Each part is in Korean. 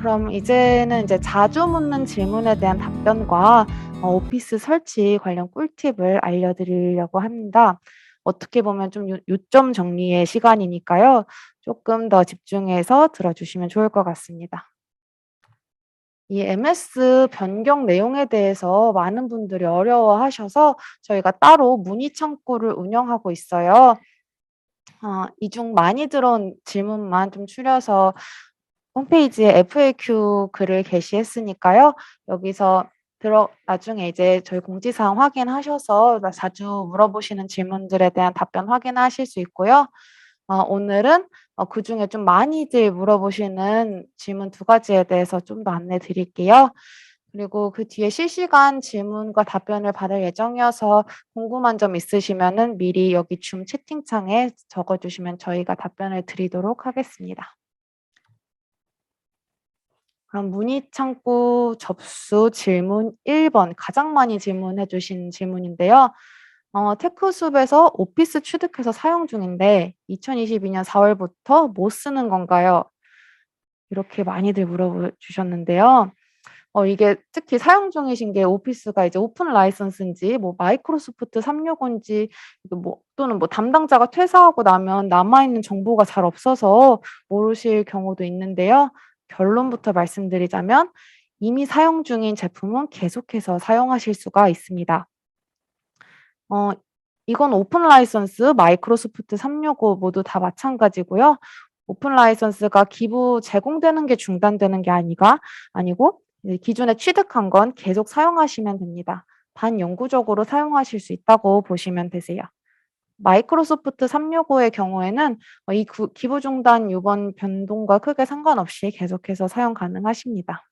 그럼 이제는 이제 자주 묻는 질문에 대한 답변과 어 오피스 설치 관련 꿀팁을 알려드리려고 합니다. 어떻게 보면 좀요 요점 정리의 시간이니까요. 쪼끔 더 집중해서 들어주시면 좋을 것 같습니다. 이 MS 변경 내용에 대해서 많은 분들이 어려워하셔서 저희가 따로 문의 창구를 운영하고 있어요. 어 이중 많이 들어온 질문만 좀 추려서 홈페이지에 FAQ 글을 게시했으니까요. 여기서 들어 나중에 이제 저희 공지사항 확인하셔서 나 자주 물어보시는 질문들에 대한 답변 확인하실 수 있고요. 어 오늘은 어 그 중에 좀 많이들 물어보시는 질문 2 가지에 대해서 좀 더 안내 드릴게요. 그리고 그 뒤에 실시간 질문과 답변을 받을 예정이어서 궁금한 점 있으시면은 미리 여기 줌 채팅창에 적어 주시면 저희가 답변을 드리도록 하겠습니다. 그럼 문의 창구 접수 질문 1번 가장 많이 질문해 주신 질문인데요. 어 테크숲에서 오피스 취득해서 사용 중인데 2022년 4 월부터 못 쓰는 건가요? 이렇게 많이들 물어보 주셨는데요. 어 이게 특히 사용 중이신 게 오피스가 이제 오픈 라이선스인지 뭐 마이크로소프트 365인지 이거 뭐 또는 뭐 담당자가 퇴사하고 나면 남아 있는 정보가 잘 없어서 모르실 경우도 있는데요. 결론부터 말씀드리자면 이미 사용 중인 제품은 계속해서 사용하실 수가 있습니다. 어 이건 오픈 라이선스, 마이크로소프트 365 모두 다 마찬가지고요. 오픈 라이선스가 기부 제공되는 게 중단되는 게 아니가 아니고 기존에 취득한 건 계속 사용하시면 됩니다. 반영구적으로 사용하실 수 있다고 보시면 되세요. 마이크로소프트 365의 경우에는 어이구 기부 중단 요번 변동과 크게 상관없이 계속해서 사용 가능하십니다.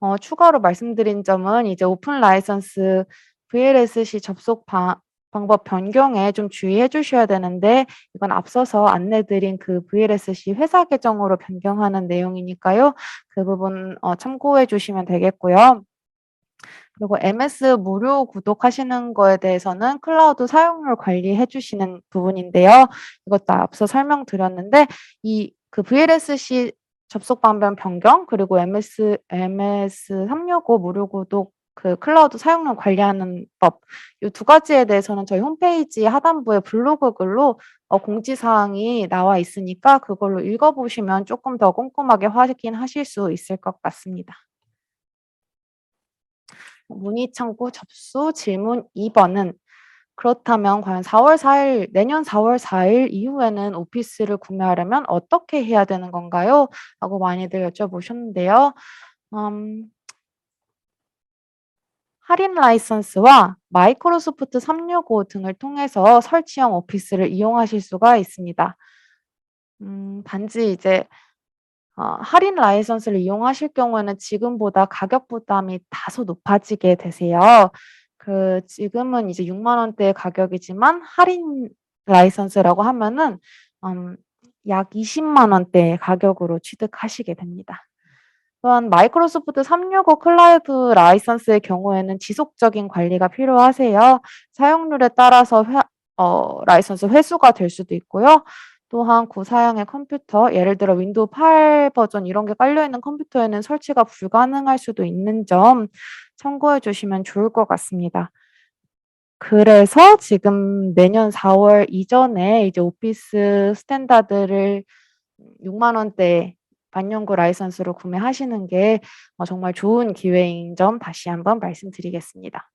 어 추가로 말씀드린 점은 이제 오픈 라이선스 VLSC 접속 방 방법 변경에 좀 주의해 주셔야 되는데 이건 앞서서 안내 드린 그 VLSC 회사 계정으로 변경하는 내용이니까요. 그 부분 어 참고해 주시면 되겠고요. 그리고 MS 무료 구독하시는 거에 대해서는 클라우드 사용료 관리해 주시는 부분인데요. 이것도 앞서 설명드렸는데 이 그 VLSC 접속 방법 변경 그리고 MS MS 365 무료 구독 그 클라우드 사용료 관리하는 법요두 가지에 대해서는 저희 홈페이지 하단부에 블로그 글로 어 공지사항이 나와 있으니까 그걸로 읽어 보시면 쪼끔 더 꼼꼼하게 확인하실 수 있을 것 같습니다. 문의 창구 접수 질문 2 번은 그렇다면 과연 4월 4일 내년 4월 4일 이후에는 오피스를 구매하려면 어떻게 해야 되는 건가요? 라고 많이들 여쭤보셨는데요. 음 할인 라이선스와 마이크로소프트 365 등을 통해서 설치형 오피스를 이용하실 수가 있습니다. 음 단지 이제 어 할인 라이선스를 이용하실 경우에는 지금보다 가격 부담이 다소 높아지게 되세요. 그 지금은 이제 6만 원대의 가격이지만 할인 라이선스라고 하면은 음 약 2 0만 원대의 가격으로 취득하시게 됩니다. 또한 마이크로소프트 365 클라우드 라이선스의 경우에는 지속적인 관리가 필요하세요. 사용률에 따라서 회 어 라이선스 회수가 될 수도 있고요. 또한 구사양의 컴퓨터 예를 들어 윈도우 8 버전 이런 게 깔려 있는 컴퓨터에는 설치가 불가능할 수도 있는 점 참고해 주시면 좋을 것 같습니다. 그래서 지금 내년 4월 이전에 이제 오피스 스탠다드를 6만 원대 반영구 라이선스로 구매하시는 게어 정말 좋은 기회인 점 다시 한번 말씀드리겠습니다.